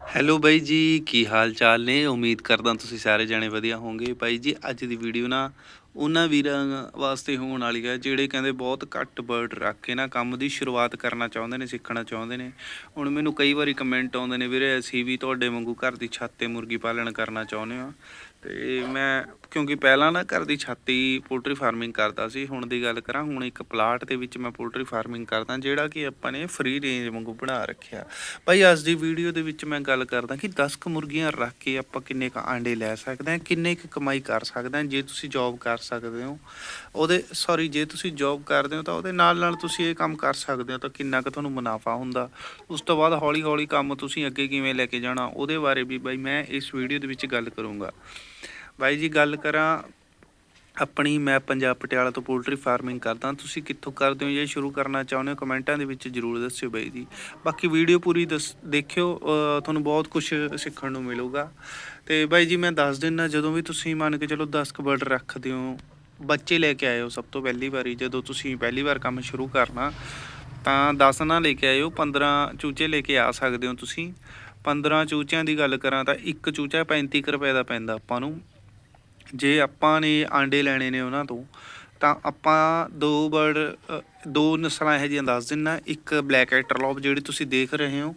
Hello ਬਾਈ ਜੀ, ਕੀ ਹਾਲ ਚਾਲ ਨੇ? ਉਮੀਦ ਕਰਦਾ ਤੁਸੀਂ ਸਾਰੇ ਜਾਣੇ ਵਧੀਆ ਹੋਵੋਗੇ। ਬਾਈ ਜੀ, ਅੱਜ ਦੀ ਵੀਡੀਓ ਨਾ ਉਹਨਾਂ ਵੀਰਾਂ ਵਾਸਤੇ ਹੋਣ ਵਾਲੀ ਹੈ, ਜਿਹੜੇ ਕਹਿੰਦੇ ਬਹੁਤ ਘੱਟ ਬਰਡ ਰੱਖ ਕੇ ਨਾ ਕੰਮ ਦੀ ਸ਼ੁਰੂਆਤ ਕਰਨਾ ਚਾਹੁੰਦੇ ਨੇ, ਸਿੱਖਣਾ ਚਾਹੁੰਦੇ ਨੇ। ਹੁਣ ਮੈਨੂੰ ਕਈ ਵਾਰੀ ਕਮੈਂਟ ਆਉਂਦੇ ਨੇ, ਵੀਰੇ ਅਸੀਂ ਵੀ ਤੁਹਾਡੇ ਵਾਂਗੂ ਘਰ ਦੀ ਛੱਤ ਤੇ ਮੁਰਗੀ ਪਾਲਣ ਕਰਨਾ ਚਾਹੁੰਦੇ ਹਾਂ। ਤੇ ਮੈਂ, ਕਿਉਂਕਿ ਪਹਿਲਾਂ ਨਾ ਘਰ ਦੀ ਛੱਤ ਹੀ ਪੋਲਟਰੀ ਫਾਰਮਿੰਗ ਕਰਦਾ ਸੀ, ਹੁਣ ਦੀ ਗੱਲ ਕਰਾਂ, ਹੁਣ ਇੱਕ ਪਲਾਟ ਦੇ ਵਿੱਚ ਮੈਂ ਪੋਲਟਰੀ ਫਾਰਮਿੰਗ ਕਰਦਾ, ਜਿਹੜਾ ਕਿ ਆਪਾਂ ਨੇ ਫ੍ਰੀ ਰੇਂਜ ਵਾਂਗੂ ਬਣਾ ਰੱਖਿਆ। ਭਾਈ, ਅੱਜ ਦੀ ਵੀਡੀਓ ਦੇ ਵਿੱਚ ਮੈਂ ਗੱਲ ਕਰਦਾ ਕਿ 10 ਕੁ ਮੁਰਗੀਆਂ ਰੱਖ ਕੇ ਆਪਾਂ ਕਿੰਨੇ ਕ ਆਂਡੇ ਲੈ ਸਕਦੇ ਹਾਂ, ਕਿੰਨੇ ਕੁ ਕਮਾਈ ਕਰ ਸਕਦੇ ਹਾਂ, ਜੇ ਤੁਸੀਂ ਜੌਬ ਕਰ ਸਕਦੇ ਹੋ। ਉਹਦੇ ਸੌਰੀ ਜੇ ਤੁਸੀਂ ਜੌਬ ਕਰਦੇ ਹੋ ਤਾਂ ਉਹਦੇ ਨਾਲ ਨਾਲ ਤੁਸੀਂ ਇਹ ਕੰਮ ਕਰ ਸਕਦੇ ਹੋ ਤਾਂ ਕਿੰਨਾ ਕੁ ਤੁਹਾਨੂੰ ਮੁਨਾਫਾ ਹੁੰਦਾ। ਉਸ ਤੋਂ ਬਾਅਦ ਹੌਲੀ ਹੌਲੀ ਕੰਮ ਤੁਸੀਂ ਅੱਗੇ ਕਿਵੇਂ ਲੈ ਕੇ ਜਾਣਾ ਉਹਦੇ ਬਾਰੇ ਵੀ ਬਾਈ ਮੈਂ ਇਸ ਵੀਡੀਓ ਦੇ ਵਿੱਚ ਗੱਲ ਕਰੂੰਗਾ। ਬਾਈ ਜੀ, ਗੱਲ ਕਰਾਂ ਆਪਣੀ, ਮੈਂ ਪੰਜਾਬ ਪਟਿਆਲਾ ਤੋਂ ਪੋਲਟਰੀ ਫਾਰਮਿੰਗ ਕਰਦਾ ਤੁਸੀਂ ਕਿੱਥੋਂ ਕਰਦੇ ਹੋ? ਜੇ ਸ਼ੁਰੂ ਕਰਨਾ ਚਾਹੁੰਦੇ ਹੋ, ਕਮੈਂਟਾਂ ਦੇ ਵਿੱਚ ਜਰੂਰ ਦੱਸਿਓ ਬਾਈ ਜੀ। ਬਾਕੀ ਵੀਡੀਓ ਪੂਰੀ ਦੱਸ, ਦੇਖਿਓ ਤੁਹਾਨੂੰ ਬਹੁਤ ਕੁਝ ਸਿੱਖਣ ਨੂੰ ਮਿਲੂਗਾ। ਤੇ ਬਾਈ ਜੀ, ਮੈਂ ਦੱਸ ਦਿੰਦਾ, ਜਦੋਂ ਵੀ ਤੁਸੀਂ ਮੰਨ ਕੇ ਚਲੋ 10 ਕੁ ਬਰਡ ਰੱਖਦੇ ਹੋ, ਬੱਚੇ ਲੈ ਕੇ ਆਇਓ ਸਭ ਤੋਂ ਪਹਿਲੀ ਵਾਰੀ, ਜਦੋਂ ਤੁਸੀਂ ਪਹਿਲੀ ਵਾਰ ਕੰਮ ਸ਼ੁਰੂ ਕਰਨਾ, ਤਾਂ 10 ਨਾ ਲੈ ਕੇ ਆਇਓ 15 ਚੂਚੇ ਲੈ ਕੇ ਆ ਸਕਦੇ ਹੋ ਤੁਸੀਂ। 15 ਚੂਚਿਆਂ ਦੀ ਗੱਲ ਕਰਾਂ ਤਾਂ ਇੱਕ ਚੂਚਾ 35 ਕੁ ਰੁਪਏ ਦਾ ਪੈਂਦਾ ਆਪਾਂ ਨੂੰ। ਜੇ ਆਪਾਂ ਨੇ ਆਂਡੇ ਲੈਣੇ ਨੇ ਉਹਨਾਂ ਤੋਂ, ਤਾਂ ਆਪਾਂ ਦੋ ਬਰਡ ਦੋ ਨਸਲਾਂ ਇਹੋ ਜਿਹੀਆਂ ਦੱਸ ਦਿੰਨਾ। ਇੱਕ ਬਲੈਕ ਐਟਰਲੌਪ ਜਿਹੜੀ ਤੁਸੀਂ ਦੇਖ ਰਹੇ ਹੋ,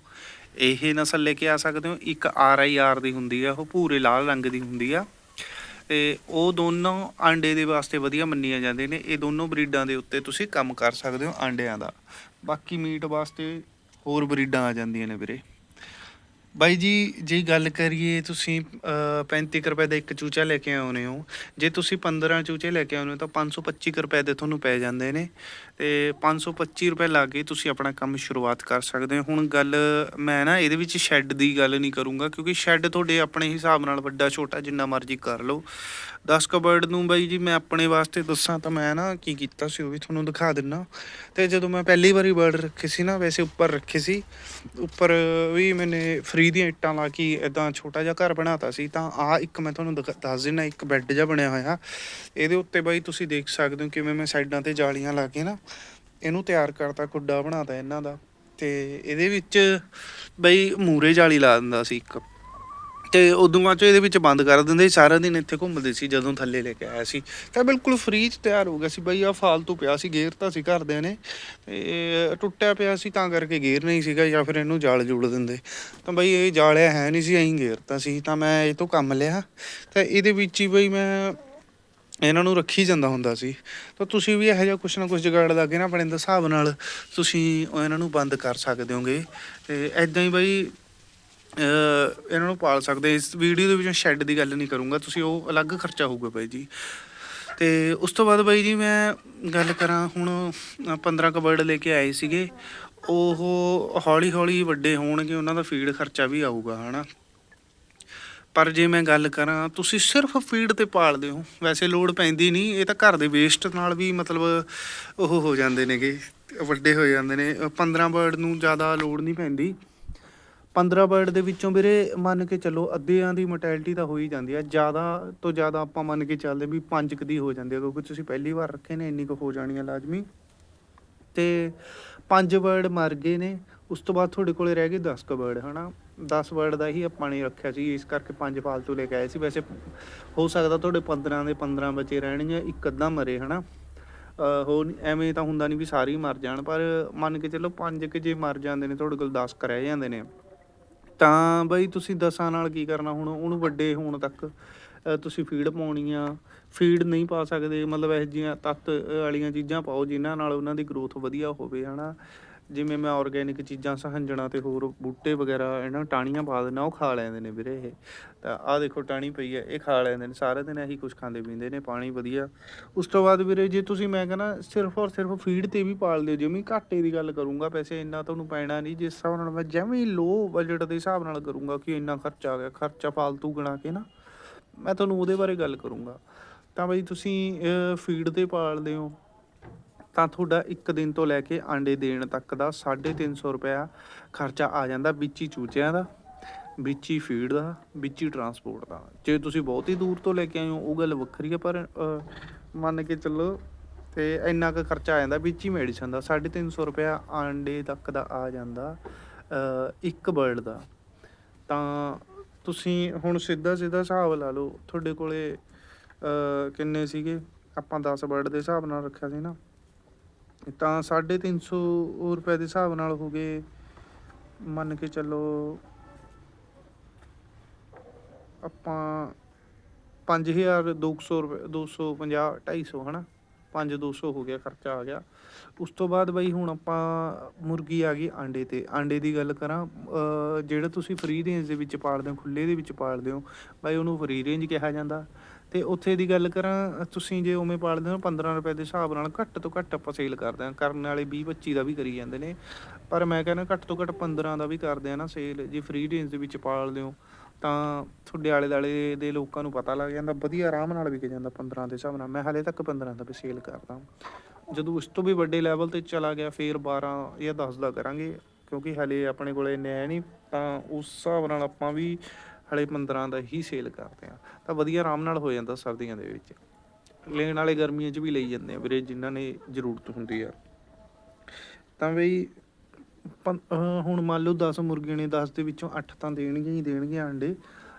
ਇਹ ਨਸਲ ਲੈ ਕੇ ਆ ਸਕਦੇ ਹੋ। ਇੱਕ ਆਰ ਆਈ ਆਰ ਦੀ ਹੁੰਦੀ ਆ, ਉਹ ਭੂਰੇ ਲਾਲ ਰੰਗ ਦੀ ਹੁੰਦੀ ਆ। ਤੇ ਉਹ ਦੋਨੋਂ ਆਂਡੇ ਦੇ ਵਾਸਤੇ ਵਧੀਆ ਮੰਨੀਆਂ ਜਾਂਦੇ ਨੇ। ਇਹ ਦੋਨੋਂ ਬਰੀਡਾਂ ਦੇ ਉੱਤੇ ਤੁਸੀਂ ਕੰਮ ਕਰ ਸਕਦੇ ਹੋ ਆਂਡਿਆਂ ਦਾ। ਬਾਕੀ ਮੀਟ ਵਾਸਤੇ ਹੋਰ ਬਰੀਡਾਂ ਆ ਜਾਂਦੀਆਂ ਨੇ ਵੀਰੇ। ਬਾਈ ਜੀ ਜੇ ਗੱਲ ਕਰੀਏ ਤੁਸੀਂ ਅਹ, 35 ਕੁ ਰੁਪਏ ਦਾ ਇੱਕ ਚੂਚਾ ਲੈ ਕੇ ਆਉਨੇ ਹੋ ਜੇ ਤੁਸੀਂ 15 ਚੂਚੇ ਲੈ ਕੇ ਆਉਨੇ ਹੋ ਤਾਂ 525 ਕੁ ਰੁਪਏ ਦੇ ਤੁਹਾਨੂੰ ਪੈ ਜਾਂਦੇ ਨੇ ਤੇ 525 ਰੁਪਏ ਲਾ ਕੇ ਤੁਸੀਂ ਆਪਣਾ ਕੰਮ ਸ਼ੁਰੂਆਤ ਕਰ ਸਕਦੇ ਹੋ। ਹੁਣ ਗੱਲ ਮੈਂ ਨਾ ਇਹਦੇ ਵਿੱਚ ਸ਼ੈੱਡ ਦੀ ਗੱਲ ਨਹੀਂ ਕਰੂੰਗਾ ਕਿਉਂਕਿ ਸ਼ੈੱਡ ਤੁਹਾਡੇ ਆਪਣੇ ਹਿਸਾਬ ਨਾਲ ਵੱਡਾ ਛੋਟਾ ਜਿੰਨਾ ਮਰਜ਼ੀ ਕਰ ਲਓ। 10 ਕਬਰਡ ਨੂੰ ਬਾਈ ਜੀ ਮੈਂ ਆਪਣੇ ਵਾਸਤੇ ਦੱਸਾਂ ਤਾਂ ਮੈਂ ਨਾ ਕੀ ਕੀਤਾ ਸੀ ਉਹ ਵੀ ਤੁਹਾਨੂੰ ਦਿਖਾ ਦਿੰਨਾ। ਤੇ ਜਦੋਂ ਮੈਂ ਪਹਿਲੀ ਵਾਰੀ ਬਰਡ ਰੱਖੇ ਸੀ ਨਾ ਵੈਸੇ ਉੱਪਰ ਰੱਖੇ ਸੀ ਉੱਪਰ ਵੀ ਮੈਨੇ ਫ੍ਰੀ ਦੀਆਂ ਇੱਟਾਂ ਲਾ ਕੇ ਇਦਾਂ ਛੋਟਾ ਜਿਹਾ ਘਰ ਬਣਾਤਾ ਸੀ, ਤਾਂ ਆ ਇੱਕ ਮੈਂ ਤੁਹਾਨੂੰ ਦਿਖਾ- ਦੱਸ ਦਿੰਦਾ ਇੱਕ ਬੈੱਡ ਜਿਹਾ ਬਣਿਆ ਹੋਇਆ। ਇਹਦੇ ਉੱਤੇ ਬਾਈ ਤੁਸੀਂ ਦੇਖ ਸਕਦੇ ਹੋ ਕਿਵੇਂ ਮੈਂ ਸਾਈਡਾਂ ਤੇ ਜਾਲੀਆਂ ਲਾ ਕੇ ਨਾ ਇਹਨੂੰ ਤਿਆਰ ਕਰਤਾ, ਕੁੱਡਾ ਬਣਾਤਾ ਇਹਨਾਂ ਦਾ। ਤੇ ਇਹਦੇ ਵਿੱਚ ਬਈ ਮੂਰੇ ਜਾਲੀ ਲਾ ਦਿੰਦਾ ਸੀ ਇੱਕ। ਤੇ ਉਦੋਂ ਬਾਅਦ 'ਚ ਇਹਦੇ ਵਿੱਚ ਬੰਦ ਕਰ ਦਿੰਦੇ ਸੀ। ਸਾਰਾ ਦਿਨ ਇੱਥੇ ਘੁੰਮਦੇ ਸੀ, ਜਦੋਂ ਥੱਲੇ ਲੈ ਕੇ ਆਇਆ ਸੀ। ਤਾਂ ਬਿਲਕੁਲ ਫ੍ਰੀ ਚ ਤਿਆਰ ਹੋ ਗਿਆ ਸੀ ਬਈ ਆ ਫਾਲਤੂ ਪਿਆ ਸੀ, ਗੇਰ ਤਾਂ ਸੀ ਘਰਦਿਆਂ ਨੇ। ਤੇ ਟੁੱਟਿਆ ਪਿਆ ਸੀ ਤਾਂ ਕਰਕੇ ਗੇਰ ਨਹੀਂ ਸੀਗਾ ਜਾਂ ਫਿਰ ਇਹਨੂੰ ਜਾਲ ਜੁੜ ਦਿੰਦੇ। ਤਾਂ ਬਈ ਇਹ ਜਾਲਿਆ ਹੈ ਨਹੀਂ ਸੀ ਅਸੀਂ ਗੇਰਤਾ ਸੀ। ਤਾਂ ਮੈਂ ਇਹ ਤੋਂ ਕੰਮ ਲਿਆ। ਤਾਂ ਇਹਦੇ ਵਿੱਚ ਹੀ ਬਈ ਮੈਂ ਇਹਨਾਂ ਨੂੰ ਰੱਖੀ ਜਾਂਦਾ ਹੁੰਦਾ ਸੀ। ਤਾਂ ਤੁਸੀਂ ਵੀ ਇਹੋ ਜਿਹਾ ਕੁਛ ਨਾ ਕੁਛ ਜਗਾੜ ਲਾ ਕੇ ਨਾ ਆਪਣੇ ਦੇ ਹਿਸਾਬ ਨਾਲ ਤੁਸੀਂ ਇਹਨਾਂ ਨੂੰ ਬੰਦ ਕਰ ਸਕਦੇ ਹੋਗੇ। ਤੇ ਐਦਾਂ ਹੀ ਬਈ ਇਹਨਾਂ ਨੂੰ ਪਾਲ ਸਕਦੇ। ਇਸ ਵੀਡੀਓ ਦੇ ਵਿੱਚ ਸ਼ੈੱਡ ਦੀ ਗੱਲ ਨਹੀਂ ਕਰੂੰਗਾ ਤੁਸੀਂ ਉਹ ਅਲੱਗ ਖਰਚਾ ਹੋਊਗਾ ਬਾਈ ਜੀ। ਤੇ ਉਸ ਤੋਂ ਬਾਅਦ ਬਾਈ ਜੀ ਮੈਂ ਗੱਲ ਕਰਾਂ ਹੁਣ ਅ, 15 ਕ ਲੈ ਕੇ ਆਏ ਸੀਗੇ। ਉਹ ਹੌਲੀ ਹੌਲੀ ਵੱਡੇ ਹੋਣਗੇ ਉਹਨਾਂ ਦਾ ਫੀਡ ਖਰਚਾ ਵੀ ਆਊਗਾ ਹਨਾ। ਪਰ ਜੇ ਮੈਂ ਗੱਲ ਕਰਾਂ ਤੁਸੀਂ ਸਿਰਫ ਫੀਡ ਤੇ ਪਾਲਦੇ ਹੋ ਵੈਸੇ ਲੋਡ ਪੈਂਦੀ ਨਹੀਂ ਇਹ ਤਾਂ ਘਰ ਦੇ ਵੇਸਟ ਨਾਲ ਵੀ ਮਤਲਬ ਉਹ ਹੋ ਜਾਂਦੇ ਨੇਗੇ ਵੱਡੇ ਹੋ ਜਾਂਦੇ ਨੇ। ਅ, 15 ਬਰਡ ਨੂੰ ਜ਼ਿਆਦਾ ਲੋਡ ਨਹੀਂ ਪੈਂਦੀ। 15 ਬਰਡ ਦੇ ਵਿੱਚੋਂ ਵੀਰੇ ਮੰਨ ਕੇ ਚੱਲੋ ਅੱਧਿਆਂ ਦੀ ਮੋਰਟੈਲਿਟੀ ਤਾਂ ਹੋ ਹੀ ਜਾਂਦੀ ਆ, ਜ਼ਿਆਦਾ ਤੋਂ ਜ਼ਿਆਦਾ ਆਪਾਂ ਮੰਨ ਕੇ ਚੱਲਦੇ ਵੀ ਪੰਜ ਕੁ ਦੀ ਹੋ ਜਾਂਦੀ ਆ, ਕਿਉਂਕਿ ਤੁਸੀਂ ਪਹਿਲੀ ਵਾਰ ਰੱਖੇ ਨੇ, ਇੰਨੀ ਕੁ ਹੋ ਜਾਣੀ ਆ ਲਾਜ਼ਮੀ। ਤੇ ਪੰਜ ਬਰਡ ਮਰ ਗਏ ਨੇ, ਉਸ ਤੋਂ ਬਾਅਦ ਤੁਹਾਡੇ ਕੋਲੇ ਰਹਿ ਗਏ 10 ਕੁ ਬਰਡ ਹਨਾ? 10 ਵਰਡ ਦਾ ਹੀ ਆਪਾਂ ਨੇ ਰੱਖਿਆ ਸੀ, ਇਸ ਕਰਕੇ ਪੰਜ ਫਾਲਤੂ ਲੈ ਕੇ ਆਏ ਸੀ। ਵੈਸੇ ਹੋ ਸਕਦਾ ਤੁਹਾਡੇ 15 ਦੇ 15 ਬੱਚੇ ਰਹਿਣਗੇ, ਇੱਕ ਅੱਧਾ ਮਰੇ, ਹਨਾ? ਅਹ ਹੋ ਐਵੇਂ ਤਾਂ ਹੁੰਦਾ ਨਹੀਂ ਵੀ ਸਾਰੇ ਹੀ ਮਰ ਜਾਣ, ਪਰ ਮੰਨ ਕੇ ਚੱਲੋ ਪੰਜ ਕਿ ਜੇ ਮਰ ਜਾਂਦੇ ਨੇ, ਤੁਹਾਡੇ ਕੋਲ 10 ਕੁ ਰਹਿ ਜਾਂਦੇ ਨੇ। ਤਾਂ ਬਈ ਤੁਸੀਂ ਦਸਾਂ ਨਾਲ ਕੀ ਕਰਨਾ ਹੁਣ? ਉਹਨੂੰ ਵੱਡੇ ਹੋਣ ਤੱਕ ਤੁਸੀਂ ਫੀਡ ਪਾਉਣੀ ਆ ਫੀਡ ਨਹੀਂ ਪਾ ਸਕਦੇ, ਮਤਲਬ ਇਹ ਜਿਹੀਆਂ ਤੱਤ ਵਾਲੀਆਂ ਚੀਜ਼ਾਂ ਪਾਓ ਜਿਨ੍ਹਾਂ ਨਾਲ ਉਹਨਾਂ ਦੀ ਗਰੋਥ ਵਧੀਆ ਹੋਵੇ, ਹਨਾ? ਜਿਵੇਂ ਮੈਂ ਆਰਗੇਨਿਕ ਚੀਜ਼ਾਂ ਸਹੰਜਣਾ ਤੇ ਹੋਰ ਬੂਟੇ ਵਗੈਰਾ ਇਹਨਾਂ ਨੂੰ ਟਾਹਣੀਆਂ ਪਾ ਦਿੰਦਾ, ਉਹ ਖਾ ਲੈਂਦੇ ਨੇ ਵੀਰੇ ਇਹ। ਤਾਂ ਆਹ ਦੇਖੋ ਟਾਹਣੀ ਪਈ ਹੈ, ਇਹ ਖਾ ਲੈਂਦੇ ਨੇ, ਸਾਰਾ ਦਿਨ ਇਹੀ ਕੁਝ ਖਾਂਦੇ ਪੀਂਦੇ ਨੇ, ਪਾਣੀ ਵਧੀਆ। ਉਸ ਤੋਂ ਬਾਅਦ ਵੀਰੇ ਜੇ ਤੁਸੀਂ ਮੈਂ ਕਹਿੰਦਾ ਸਿਰਫ ਔਰ ਸਿਰਫ ਫੀਡ ਤੇ ਵੀ ਪਾਲਦੇ ਹੋ ਜਿਵੇਂ ਘਾਟੇ ਦੀ ਗੱਲ ਕਰੂੰਗਾ, ਪੈਸੇ ਇੰਨਾ ਤੁਹਾਨੂੰ ਪੈਣਾ ਨਹੀਂ, ਜਿਸ ਹਿਸਾਬ ਨਾਲ ਮੈਂ ਜਿਵੇਂ ਲੋ ਬਜਟ ਦੇ ਹਿਸਾਬ ਨਾਲ ਕਰੂੰਗਾ ਕਿ ਇੰਨਾ ਖਰਚਾ ਆ ਗਿਆ, ਖਰਚਾ ਫਾਲਤੂ ਗਣਾ ਕੇ ਨਾ, ਮੈਂ ਤੁਹਾਨੂੰ ਉਹਦੇ ਬਾਰੇ ਗੱਲ ਕਰੂੰਗਾ। ਤਾਂ ਬਈ ਤੁਸੀਂ ਫੀਡ ਤੇ ਪਾਲਦੇ ਹੋ ਤਾਂ ਤੁਹਾਡਾ ਇੱਕ ਦਿਨ ਤੋਂ ਲੈ ਕੇ ਆਂਡੇ ਦੇਣ ਤੱਕ ਦਾ 350 ਰੁਪਇਆ ਖਰਚਾ ਆ ਜਾਂਦਾ ਵਿੱਚ ਹੀ ਚੂਚਿਆਂ ਦਾ, ਵਿੱਚ ਹੀ ਫੀਡ ਦਾ, ਵਿੱਚ ਹੀ ਟਰਾਂਸਪੋਰਟ ਦਾ। ਜੇ ਤੁਸੀਂ ਬਹੁਤ ਹੀ ਦੂਰ ਤੋਂ ਲੈ ਕੇ ਆਏ ਹੋ, ਉਹ ਗੱਲ ਵੱਖਰੀ ਹੈ ਪਰ ਮੰਨ ਕੇ ਚੱਲੋ ਤੇ ਇੰਨਾ ਕੁ ਖਰਚਾ ਆ ਜਾਂਦਾ ਵਿੱਚ ਹੀ ਮੈਡੀਸਨ ਦਾ 350 ਰੁਪਇਆ ਆਂਡੇ ਤੱਕ ਦਾ ਆ ਜਾਂਦਾ ਇੱਕ ਬਰਡ ਦਾ। ਤਾਂ ਤੁਸੀਂ ਹੁਣ ਸਿੱਧਾ ਸਿੱਧਾ ਹਿਸਾਬ ਲਾ ਲਓ, ਤੁਹਾਡੇ ਕੋਲੇ ਕਿੰਨੇ ਸੀਗੇ? ਆਪਾਂ 10 ਬਰਡ ਦੇ ਹਿਸਾਬ ਨਾਲ ਰੱਖਿਆ ਸੀ ਨਾ। ਤਾਂ 350 ਰੁਪਏ ਦੇ ਹਿਸਾਬ ਨਾਲ ਹੋ ਗਏ। ਮੰਨ ਕੇ ਚੱਲੋ ਆਪਾਂ 5200 ਰੁਪਏ 250 250 ਹਨਾ? 5200 ਹੋ ਗਿਆ, ਖਰਚਾ ਆ ਗਿਆ। ਉਸ ਤੋਂ ਬਾਅਦ ਬਈ ਹੁਣ ਆਪਾਂ ਮੁਰਗੀ ਆ ਗਈ ਆਂਡੇ ਤੇ। ਆਂਡੇ ਦੀ ਗੱਲ ਕਰਾਂ ਜਿਹੜਾ ਤੁਸੀਂ ਫ੍ਰੀ ਰੇਂਜ ਦੇ ਵਿੱਚ ਪਾਲਦੇ ਹੋ ਖੁੱਲੇ ਦੇ ਵਿੱਚ ਪਾਲਦੇ ਹੋ, ਬਾਈ ਉਹਨੂੰ ਫ੍ਰੀ ਰੇਂਜ ਕਿਹਾ ਜਾਂਦਾ। ਤੇ ਉੱਥੇ ਦੀ ਗੱਲ ਕਰਾਂ, ਤੁਸੀਂ ਜੇ ਉਵੇਂ ਪਾਲਦੇ ਹੋ 15 ਰੁਪਏ ਦੇ ਹਿਸਾਬ ਨਾਲ ਘੱਟ ਤੋਂ ਘੱਟ ਆਪਾਂ ਸੇਲ ਕਰਦੇ ਹਾਂ। ਕਰਨ ਵਾਲੇ 20 25 ਦਾ ਵੀ ਕਰੀ ਜਾਂਦੇ ਨੇ। ਪਰ ਮੈਂ ਕਹਿੰਦਾ ਘੱਟ ਤੋਂ ਘੱਟ 15 ਦਾ ਵੀ ਕਰਦੇ ਆ ਨਾ ਸੇਲ ਜੇ ਫ੍ਰੀ ਰੇਂਜ ਦੇ ਵਿੱਚ ਪਾਲਦੇ ਹੋ, ਤਾਂ ਤੁਹਾਡੇ ਆਲੇ ਦੁਆਲੇ ਦੇ ਲੋਕਾਂ ਨੂੰ ਪਤਾ ਲੱਗ ਜਾਂਦਾ, ਵਧੀਆ ਆਰਾਮ ਨਾਲ ਵਿਕ ਜਾਂਦਾ 15 ਦੇ ਹਿਸਾਬ ਨਾਲ। ਮੈਂ ਹਾਲੇ ਤੱਕ 15 ਦਾ ਵੀ ਸੇਲ ਕਰਦਾ ਜਦੋਂ ਉਸ ਤੋਂ ਵੀ ਵੱਡੇ ਲੈਵਲ ਤੇ ਚਲਾ ਗਿਆ, ਫੇਰ 12 ਜਾਂ 10 ਦਾ ਕਰਾਂਗੇ, ਕਿਉਂਕਿ ਹਲੇ ਆਪਣੇ ਕੋਲ ਇੰਨੇ ਹੈ ਨਹੀਂ, ਤਾਂ ਉਸ ਹਿਸਾਬ ਨਾਲ ਆਪਾਂ ਵੀ ਹਲੇ 15 ਦਾ ਹੀ ਸੇਲ ਕਰਦੇ ਆ ਤਾਂ ਵਧੀਆ ਆਰਾਮ ਨਾਲ ਹੋ ਜਾਂਦਾ ਸਰਦੀਆਂ ਦੇ ਵਿੱਚ। ਲੈਣ ਵਾਲੇ ਗਰਮੀਆਂ 'ਚ ਵੀ ਲਈ ਜਾਂਦੇ ਆ ਵੀਰੇ, ਜਿਨ੍ਹਾਂ ਨੇ ਜ਼ਰੂਰਤ ਹੁੰਦੀ ਆ। ਤਾਂ ਬਈ ਪੰ- ਹੁਣ ਮੰਨ ਲਓ 10 ਮੁਰਗੀਆਂ ਨੇ 10 ਦੇ ਵਿੱਚੋਂ 8 ਤਾਂ ਦੇਣਗੀਆਂ ਹੀ ਦੇਣਗੀਆਂ ਆਂਡੇ।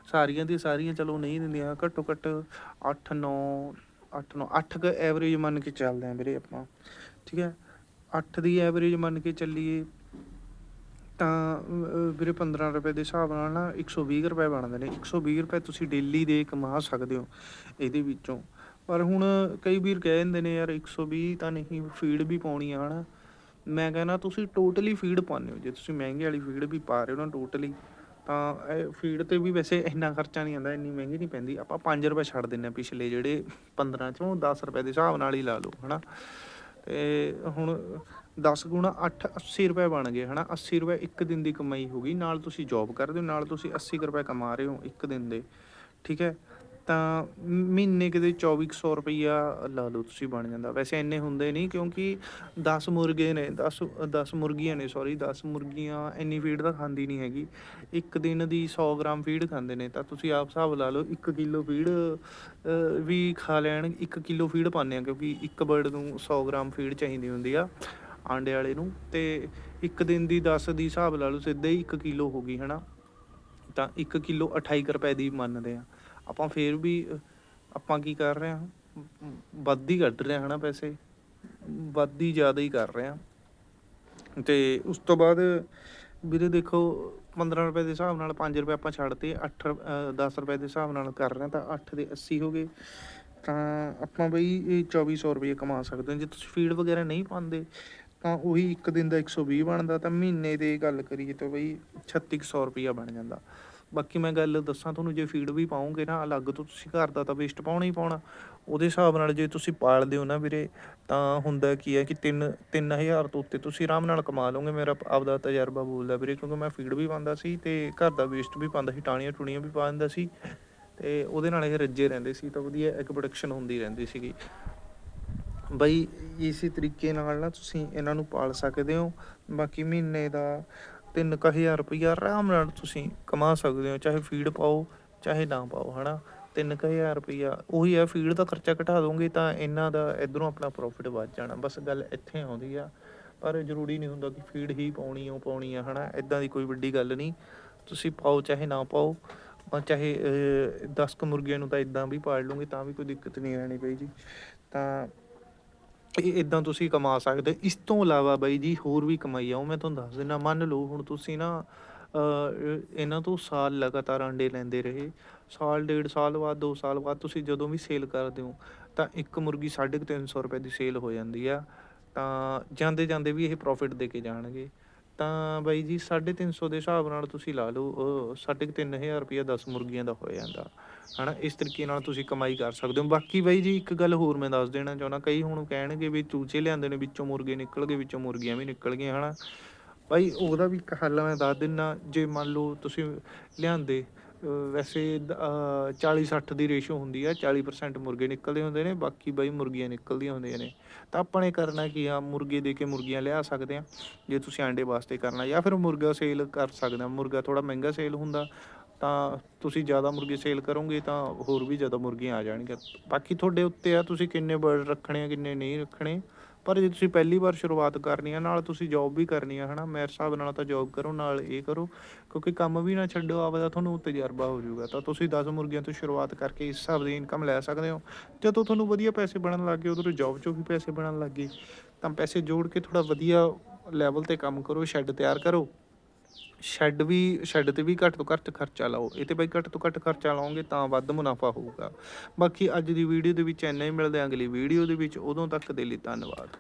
ਸਾਰੀਆਂ ਦੀ ਸਾਰੀਆਂ ਚਲੋ ਨਹੀਂ ਦਿੰਦੀਆਂ, ਘੱਟੋ ਘੱਟ 8 9 8 9 8 ਕ ਐਵਰੇਜ ਮੰਨ ਕੇ ਚੱਲਦੇ ਆਂ ਵੀਰੇ ਆਪਾਂ। ਠੀਕ ਹੈ? 8 ਦੀ ਐਵਰੇਜ ਮੰਨ ਕੇ ਚੱਲੀਏ ਤਾਂ ਵੀਰੇ 15 ਰੁਪਏ ਦੇ ਹਿਸਾਬ ਨਾਲ ਨਾ 120 ਰੁਪਏ ਬਣਦੇ ਨੇ। 120 ਰੁਪਏ ਤੁਸੀਂ ਡੇਲੀ ਦੇ ਕਮਾ ਸਕਦੇ ਹੋ ਇਹਦੇ ਵਿੱਚੋਂ। ਪਰ ਹੁਣ ਕਈ ਵੀਰ ਕਹਿ ਦਿੰਦੇ ਨੇ, ਯਾਰ 120 ਤਾਂ ਨਹੀਂ ਫੀਡ ਵੀ ਪਾਉਣੀ ਆ ਹਨਾ। ਮੈਂ ਕਹਿੰਦਾ, ਤੁਸੀਂ ਟੋਟਲੀ ਫੀਡ ਪਾਉਂਦੇ ਹੋ। ਜੇ ਤੁਸੀਂ ਮਹਿੰਗੇ ਵਾਲੀ ਫੀਡ ਵੀ ਪਾ ਰਹੇ ਹੋ ਨਾ ਟੋਟਲੀ ਤਾਂ ਇਹ ਫੀਡ ਤੇ ਵੀ ਵੈਸੇ ਇੰਨਾ ਖਰਚਾ ਨਹੀਂ ਆਉਂਦਾ, ਇੰਨੀ ਮਹਿੰਗੀ ਨਹੀਂ ਪੈਂਦੀ। ਆਪਾਂ 5 ਰੁਪਏ ਛੱਡ ਦਿੰਨੇ ਆ ਪਿਛਲੇ ਜਿਹੜੇ 15 ਚੋਂ 10 ਰੁਪਏ ਦੇ ਹਿਸਾਬ ਨਾਲ ਹੀ ਲਾ ਲਓ, ਹਨਾ? ਤੇ ਹੁਣ 10 ਗੁਣਾ 8 80 ਰੁਪਏ ਬਣ ਗਏ, ਹਨਾ? 80 ਰੁਪਏ ਇੱਕ ਦਿਨ ਦੀ ਕਮਾਈ ਹੋ ਗਈ। ਨਾਲ ਤੁਸੀਂ ਜੌਬ ਕਰਦੇ ਹੋ, ਨਾਲ ਤੁਸੀਂ 80 ਕੁ ਰੁਪਏ ਕਮਾ ਰਹੇ ਹੋ ਇੱਕ ਦਿਨ ਦੇ, ਠੀਕ ਹੈ? ਤਾਂ ਮਹੀਨੇ ਕਿਤੇ 2400 ਰੁਪਈਆ ਲਾ ਲਓ ਤੁਸੀਂ ਬਣ ਜਾਂਦਾ। ਵੈਸੇ ਇੰਨੇ ਹੁੰਦੇ ਨਹੀਂ ਕਿਉਂਕਿ 10 ਮੁਰਗੇ ਨੇ 10 10 ਮੁਰਗੀਆਂ ਨੇ ਸੌਰੀ 10 ਮੁਰਗੀਆਂ ਇੰਨੀ ਫੀਡ ਤਾਂ ਖਾਂਦੀ ਨਹੀਂ ਹੈਗੀ। ਇੱਕ ਦਿਨ ਦੀ 100 ਗ੍ਰਾਮ ਫੀਡ ਖਾਂਦੇ ਨੇ, ਤਾਂ ਤੁਸੀਂ ਆਪ ਹਿਸਾਬ ਲਾ ਲਓ 1 ਕਿਲੋ ਫੀਡ ਵੀ ਖਾ ਲੈਣ 1 ਕਿਲੋ ਫੀਡ ਪਾਉਂਦੇ ਆ ਕਿਉਂਕਿ ਇੱਕ ਬਰਡ ਨੂੰ 100 ਗ੍ਰਾਮ ਫੀਡ ਚਾਹੀਦੀ ਹੁੰਦੀ ਆ ਆਂਡੇ ਵਾਲੇ ਨੂੰ। ਤੇ ਇੱਕ ਦਿਨ ਦੀ 10 ਦੀ ਹਿਸਾਬ ਲਾ ਲਓ ਸਿੱਧੇ ਹੀ 1 ਕਿਲੋ ਹੋ ਗਈ, ਹਨਾ? ਤਾਂ 1 ਕਿਲੋ 28 ਕੁ ਰੁਪਏ ਦੀ ਮੰਨਦੇ ਆ ਆਪਾਂ ਫੇਰ ਵੀ, ਆਪਾਂ ਕੀ ਕਰ ਰਹੇ ਹਾਂ? ਵੱਧ ਹੀ ਕੱਢ ਰਹੇ ਹਾਂ ਨਾ ਪੈਸੇ। ਵੱਧ ਹੀ ਜ਼ਿਆਦਾ ਹੀ ਕਰ ਰਹੇ ਹਾਂ। ਤੇ ਉਸ ਤੋਂ ਬਾਅਦ ਵੀਰੇ ਦੇਖੋ 15 ਰੁਪਏ ਦੇ ਹਿਸਾਬ ਨਾਲ 5 ਰੁਪਏ ਆਪਾਂ ਛੱਡਤੇ 8 10 ਰੁਪਏ ਦੇ ਹਿਸਾਬ ਨਾਲ ਕਰ ਰਹੇ ਹਾਂ, ਤਾਂ 8 ਦੇ 80 ਹੋ ਗਏ। ਤਾਂ ਆਪਾਂ ਬਈ ਇਹ 2400 ਰੁਪਏ ਕਮਾ ਸਕਦੇ ਹਾਂ। ਜੇ ਤੁਸੀਂ ਫੀਡ ਵਗੈਰਾ ਨਹੀਂ ਪਾਉਂਦੇ, ਤਾਂ ਉਹੀ ਇੱਕ ਦਿਨ ਦਾ 120 ਬਣਦਾ, ਤਾਂ ਮਹੀਨੇ ਦੇ ਗੱਲ ਕਰੀਏ ਤਾਂ ਬਈ 3600 ਰੁਪਇਆ ਬਣ ਜਾਂਦਾ। ਬਾਕੀ ਮੈਂ ਗੱਲ ਦੱਸਾਂ ਤੁਹਾਨੂੰ, ਜੇ ਫੀਡ ਵੀ ਪਾਉਂਗੇ ਨਾ, ਅਲੱਗ ਤੋਂ ਤੁਸੀਂ ਘਰ ਦਾ ਤਾਂ ਵੇਸਟ ਪਾਉਣਾ ਹੀ ਪਾਉਣਾ। ਉਹਦੇ ਹਿਸਾਬ ਨਾਲ ਜੇ ਤੁਸੀਂ ਪਾਲਦੇ ਹੋ ਨਾ ਵੀਰੇ, ਤਾਂ ਹੁੰਦਾ ਕੀ ਹੈ ਕਿ 3 3000 ਤੋਂ ਉੱਤੇ ਤੁਸੀਂ ਆਰਾਮ ਨਾਲ ਕਮਾ ਲਓਗੇ। ਮੇਰਾ ਆਪਦਾ ਤਜਰਬਾ ਬੋਲਦਾ ਵੀਰੇ, ਕਿਉਂਕਿ ਮੈਂ ਫੀਡ ਵੀ ਪਾਉਂਦਾ ਸੀ ਤੇ ਘਰ ਦਾ ਵੇਸਟ ਵੀ ਪਾਉਂਦਾ ਸੀ ਟਾਣੀਆਂ ਟੁਣੀਆਂ ਵੀ ਪਾ ਦਿੰਦਾ ਸੀ। ਤੇ ਉਹਦੇ ਨਾਲ ਇਹ ਰੱਜੇ ਰਹਿੰਦੇ ਸੀ, ਤਾਂ ਵਧੀਆ ਇੱਕ ਪ੍ਰੋਡਕਸ਼ਨ ਹੁੰਦੀ ਰਹਿੰਦੀ ਸੀਗੀ। ਬਈ, ਇਸੇ ਤਰੀਕੇ ਨਾਲ ਨਾ ਤੁਸੀਂ ਇਹਨਾਂ ਨੂੰ ਪਾਲ ਸਕਦੇ ਹੋ। ਬਾਕੀ ਮਹੀਨੇ ਦਾ 3000 ਰੁਪਈਆ ਆਰਾਮ ਨਾਲ ਤੁਸੀਂ ਕਮਾ ਸਕਦੇ ਹੋ, ਚਾਹੇ ਫੀਡ ਪਾਓ, ਚਾਹੇ ਨਾ ਪਾਓ, ਹਨਾ? 3000 ਰੁਪਈਆ, ਉਹੀ ਆ ਫੀਡ ਦਾ ਖਰਚਾ ਘਟਾ ਦੋਗੇ ਤਾਂ ਇਹਨਾਂ ਦਾ ਇਧਰੋਂ ਆਪਣਾ ਪ੍ਰੋਫਿਟ ਵੱਧ ਜਾਣਾ। ਬਸ ਗੱਲ ਇੱਥੇ ਆਉਂਦੀ ਆ, ਪਰ ਜ਼ਰੂਰੀ ਨਹੀਂ ਹੁੰਦਾ ਕਿ ਫੀਡ ਹੀ ਪਾਉਣੀ, ਉਹ ਪਾਉਣੀ ਆ, ਹਨਾ? ਇਦਾਂ ਦੀ ਕੋਈ ਵੱਡੀ ਗੱਲ ਨਹੀਂ। ਤੁਸੀਂ ਪਾਓ, ਚਾਹੇ ਨਾ ਪਾਓ ਚਾਹੇ 10 ਕੁ ਮੁਰਗੀਆਂ ਨੂੰ ਤਾਂ ਇਦਾਂ ਵੀ ਪਾਲ ਲਓਗੇ, ਤਾਂ ਵੀ ਕੋਈ ਦਿੱਕਤ ਨਹੀਂ ਆਣੀ ਪਈ ਜੀ। ਤਾਂ ਇਦਾਂ ਤੁਸੀਂ ਕਮਾ ਸਕਦੇ ਇਸ ਤੋਂ ਇਲਾਵਾ ਬਾਈ ਜੀ ਹੋਰ ਵੀ ਕਮਾਈ ਆ, ਉਹ ਮੈਂ ਤੁਹਾਨੂੰ ਦੱਸ ਦਿੰਦਾ ਮੰਨ ਲਓ ਹੁਣ ਤੁਸੀਂ ਨਾ ਇਹਨਾਂ ਤੋਂ ਸਾਲ ਲਗਾਤਾਰ ਅੰਡੇ ਲੈਂਦੇ ਰਹੇ। ਸਾਲ, ਡੇਢ ਸਾਲ ਬਾਅਦ 2 ਸਾਲ ਬਾਅਦ ਤੁਸੀਂ ਜਦੋਂ ਵੀ ਸੇਲ ਕਰਦੇ ਹੋ, ਤਾਂ ਇੱਕ ਮੁਰਗੀ 350 ਰੁਪਏ ਦੀ ਸੇਲ ਹੋ ਜਾਂਦੀ ਆ। ਤਾਂ ਜਾਂਦੇ ਜਾਂਦੇ ਵੀ ਇਹ ਪ੍ਰੋਫਿਟ ਦੇ ਕੇ ਜਾਣਗੇ। ਤਾਂ ਬਾਈ ਜੀ 350 ਦੇ ਹਿਸਾਬ ਨਾਲ ਤੁਸੀਂ ਲਾ ਲਓ ਅਹ, ਸਾਢੇ ਕੁ ਤਿੰਨ ਹਜ਼ਾਰ ਰੁਪਇਆ 10 ਮੁਰਗੀਆਂ ਦਾ ਹੋ ਜਾਂਦਾ। ਹਨਾ ਇਸ ਤਰੀਕੇ ਨਾਲ ਤੁਸੀਂ ਕਮਾਈ ਕਰ ਸਕਦੇ ਹੋ। ਬਾਕੀ ਬਾਈ ਜੀ ਇੱਕ ਗੱਲ ਹੋਰ ਮੈਂ ਦੱਸ ਦੇਣਾ ਚਾਹੁੰਦਾ ਕਈ ਹੁਣ ਕਹਿਣਗੇ ਵੀ ਚੂਚੇ ਲਿਆਂਦੇ ਨੇ ਵਿੱਚੋਂ ਮੁਰਗੇ ਨਿਕਲ ਗਏ ਵਿੱਚੋਂ ਮੁਰਗੀਆਂ ਵੀ ਨਿਕਲ ਗਈਆਂ ਹਨਾ। ਭਾਈ ਉਹਦਾ ਵੀ ਇੱਕ ਹੱਲ ਮੈਂ ਦੱਸ ਦਿੰਨਾ ਜੇ ਮੰਨ ਲਓ ਤੁਸੀਂ ਲਿਆਂਦੇ ਵੈਸੇ 40 60 ਦੀ ਰੇਸ਼ੋ ਹੁੰਦੀ ਆ 40% ਮੁਰਗੇ ਨਿਕਲਦੇ ਹੁੰਦੇ ਨੇ, ਬਾਕੀ ਬਾਈ ਮੁਰਗੀਆਂ ਨਿਕਲਦੀਆਂ ਹੁੰਦੀਆਂ ਨੇ। ਤਾਂ ਆਪਾਂ ਨੇ ਕਰਨਾ ਕੀ ਆ, ਮੁਰਗੇ ਦੇ ਕੇ ਮੁਰਗੀਆਂ ਲਿਆ ਸਕਦੇ ਆ, ਜੇ ਤੁਸੀਂ ਆਂਡੇ ਵਾਸਤੇ ਕਰਨਾ, ਜਾਂ ਫਿਰ ਮੁਰਗਾ ਸੇਲ ਕਰ ਸਕਦੇ ਆ। ਮੁਰਗਾ ਥੋੜਾ ਮਹਿੰਗਾ ਸੇਲ ਹੁੰਦਾ, ਤਾਂ ਤੁਸੀਂ ਜ਼ਿਆਦਾ ਮੁਰਗੇ ਸੇਲ ਕਰੋਗੇ, ਤਾਂ ਹੋਰ ਵੀ ਜ਼ਿਆਦਾ ਮੁਰਗੀਆਂ ਆ ਜਾਣਗੀਆਂ। ਬਾਕੀ ਤੁਹਾਡੇ ਉੱਤੇ ਆ, ਤੁਸੀਂ ਕਿੰਨੇ ਬਰਡ ਰੱਖਣੇ ਆ, ਕਿੰਨੇ ਨਹੀਂ ਰੱਖਣੇ? ਪਰ ਜੇ ਤੁਸੀਂ ਪਹਿਲੀ ਵਾਰ ਸ਼ੁਰੂਆਤ ਕਰਨੀ ਆ, ਨਾਲ ਤੁਸੀਂ ਜੌਬ ਵੀ ਕਰਨੀ ਆ, ਹਨਾ, ਮੇਰੇ ਹਿਸਾਬ ਨਾਲ ਤਾਂ ਜੌਬ ਕਰੋ, ਨਾਲ ਇਹ ਕਰੋ, ਕਿਉਂਕਿ ਕੰਮ ਵੀ ਨਾ ਛੱਡੋ, ਆਪਦਾ ਤੁਹਾਨੂੰ ਤਜਰਬਾ ਹੋ ਜਾਊਗਾ। ਤਾਂ ਤੁਸੀਂ 10 ਮੁਰਗੀਆਂ ਤੋਂ ਸ਼ੁਰੂਆਤ ਕਰਕੇ ਇਸ ਹਿਸਾਬ ਦੀ ਇਨਕਮ ਲੈ ਸਕਦੇ ਹੋ। ਜਦੋਂ ਤੁਹਾਨੂੰ ਵਧੀਆ ਪੈਸੇ ਬਣਨ ਲੱਗ ਗਏ ਉਧਰੋਂ ਜੌਬ 'ਚੋਂ ਵੀ ਪੈਸੇ ਬਣਨ ਲੱਗ ਗਏ। ਤਾਂ ਪੈਸੇ ਜੋੜ ਕੇ ਥੋੜਾ ਵਧੀਆ ਲੈਵਲ ਤੇ ਕੰਮ ਕਰੋ ਸ਼ੈੱਡ ਤਿਆਰ ਕਰੋ। ਸ਼ੈੱਡ ਵੀ, ਸ਼ੈੱਡ ਤੇ ਵੀ ਘੱਟ ਤੋਂ ਘੱਟ ਖਰਚਾ ਲਾਓ। ਇਹ ਤੇ ਬਈ ਘੱਟ ਤੋਂ ਘੱਟ ਖਰਚਾ ਲਾਓਗੇ ਤਾਂ ਵੱਧ ਮੁਨਾਫਾ ਹੋਊਗਾ। ਬਾਕੀ ਅੱਜ ਦੀ ਵੀਡੀਓ ਦੇ ਵਿੱਚ ਇੰਨਾ ਹੀ ਮਿਲਦੇ ਹਾਂ, ਅਗਲੀ ਵੀਡੀਓ ਦੇ ਵਿੱਚ। ਉਦੋਂ ਤੱਕ ਦੇ ਲਈ ਧੰਨਵਾਦ।